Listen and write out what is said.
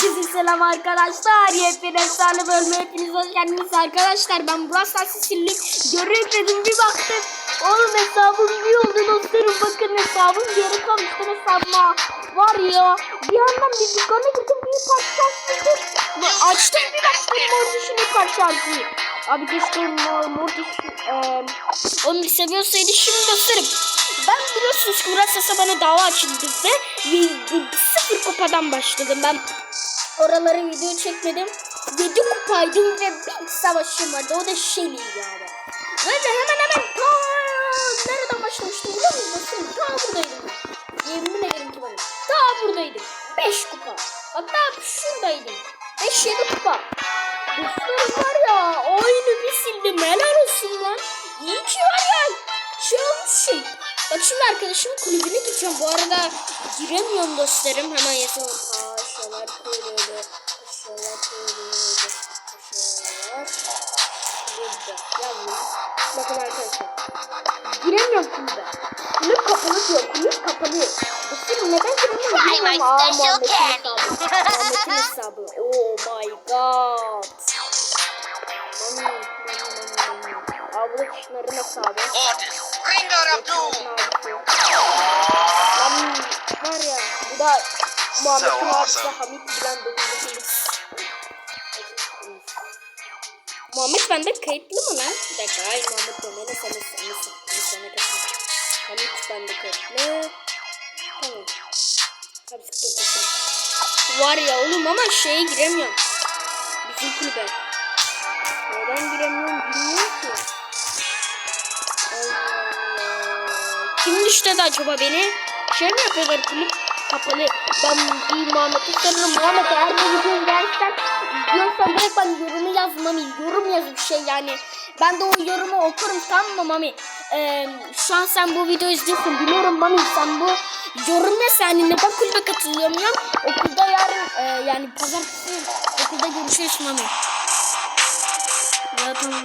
Herkese selam arkadaşlar. Yepyeni efsane bölüme hepiniz hoş geldiniz arkadaşlar. Ben sildim. Görev dedim bir baktım. Oğlum hesabım bir oldu dostlarım. Bakın hesabım geri kalmıştı hesabıma. Var ya bir yandan bir dükkana gittim bir parça açtım. Bir baktım Mortis'in parçası. Abi keşke Mortis eee onu bir seviyorsaydı şimdi gösteririm. Ben biliyorsunuz ki Murat Sasa bana dava açıldı ve y- sıfır kupadan başladım. Ben oralara video çekmedim. 7 kupaydım ve bir savaşım vardı. O da Shelly yani. Ve de hemen hemen ta nereden başlamıştım biliyor musun? Ta buradaydım. Yemin ederim ki ben. Ta buradaydım. 5 kupa. Hatta şuradaydım. 5-7 kupa. Dostlarım var ya oyunu bir sildim. Helal olsun lan. İyi ki var ya. Şey olmuş şey. Bak şimdi arkadaşım kulübüne gideceğim. Bu arada giremiyorum dostlarım. Hemen yazalım. Aşağılar kulübü. Aşağılar kulübü. Aşağılar kulübü. Yazdım. Bakın arkadaşlar. Giremiyorum kulübe. Kulüp kapalı diyor. Kulüp kapalı. Dostlarım neden giremiyorum? Bilmiyorum. Aa, Muhammed'in hesabı. Muhammed'in hesabı. Oh my god. Bu da Çınar'ın hesabı. Orders. Rengar Abdul. Lan var ya bu da Muhammed'in So awesome. Hamit bilen 908. Muhammed bende kayıtlı mı lan? Bir dakika ay Muhammed sana sana sana katılmış. Hamit bende kayıtlı. Tamam. Tabii sıkıntı. Var ya oğlum ama şeye giremiyorum. Bizim kulübe. Neden giremiyorum bilmiyorum ki. Allah Allah. Kim düştü acaba beni? Şey mi yapıyorlar kulüp kapalı. Ben bir Muhammed'i sanırım. Muhammed eğer bu videoyu beğenirsen diyorsan direkt bana yorumu yaz Mami. Yorum yaz bir şey yani. Ben de o yorumu okurum tamam mı Mami? Ee, şu an sen bu videoyu izliyorsun. Biliyorum Mami sen bu yorum yaz yani neden kulübe katılamıyorum? Okulda yarın e, yani pazartesi okulda görüşürüz Mami. Ya tamam.